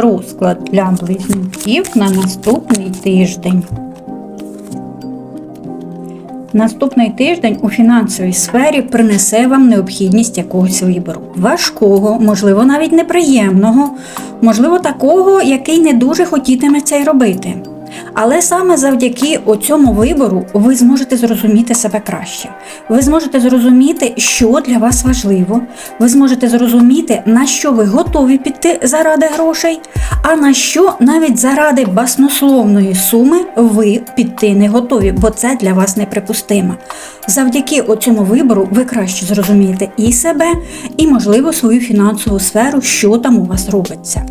розклад для близнюків на наступний тиждень. Наступний тиждень у фінансовій сфері принесе вам необхідність якогось вибору. Важкого, можливо, навіть неприємного, можливо, такого, який не дуже хотітиметься й робити. Але саме завдяки цьому вибору ви зможете зрозуміти себе краще. Ви зможете зрозуміти, що для вас важливо. Ви зможете зрозуміти, на що ви готові піти заради грошей, а на що навіть заради баснословної суми ви піти не готові, бо це для вас неприпустимо. Завдяки цьому вибору ви краще зрозумієте і себе, і, можливо, свою фінансову сферу, що там у вас робиться.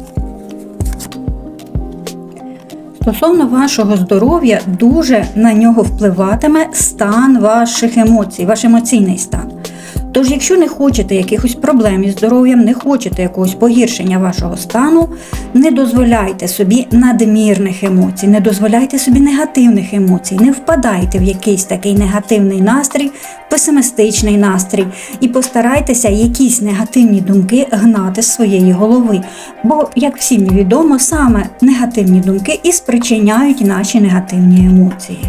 Стосовно вашого здоров'я, дуже на нього впливатиме стан ваших емоцій, ваш емоційний стан. Тож, якщо не хочете якихось проблем із здоров'ям, не хочете якогось погіршення вашого стану, не дозволяйте собі надмірних емоцій, не дозволяйте собі негативних емоцій, не впадайте в якийсь такий негативний настрій, песимістичний настрій, і постарайтеся якісь негативні думки гнати з своєї голови. Бо, як всім відомо, саме негативні думки і спричиняють наші негативні емоції.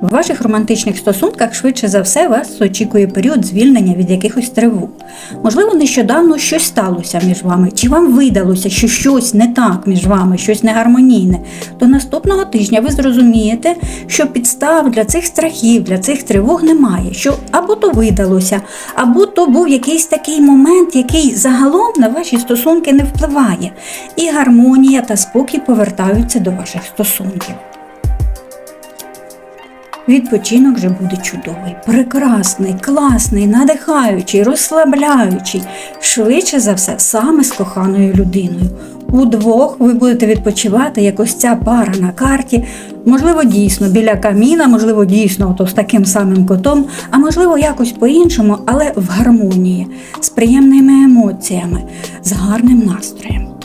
В ваших романтичних стосунках швидше за все вас очікує період звільнення від якихось тривог. Можливо, нещодавно щось сталося між вами, чи вам видалося, що щось не так між вами, щось негармонійне. До наступного тижня ви зрозумієте, що підстав для цих страхів, для цих тривог немає. Що або то видалося, або то був якийсь такий момент, який загалом на ваші стосунки не впливає. І гармонія та спокій повертаються до ваших стосунків. Відпочинок же буде чудовий, прекрасний, класний, надихаючий, розслабляючий, швидше за все, саме з коханою людиною. Удвох ви будете відпочивати, як ось ця пара на карті, можливо, дійсно біля каміна, можливо, дійсно ото з таким самим котом, а можливо, якось по-іншому, але в гармонії, з приємними емоціями, з гарним настроєм.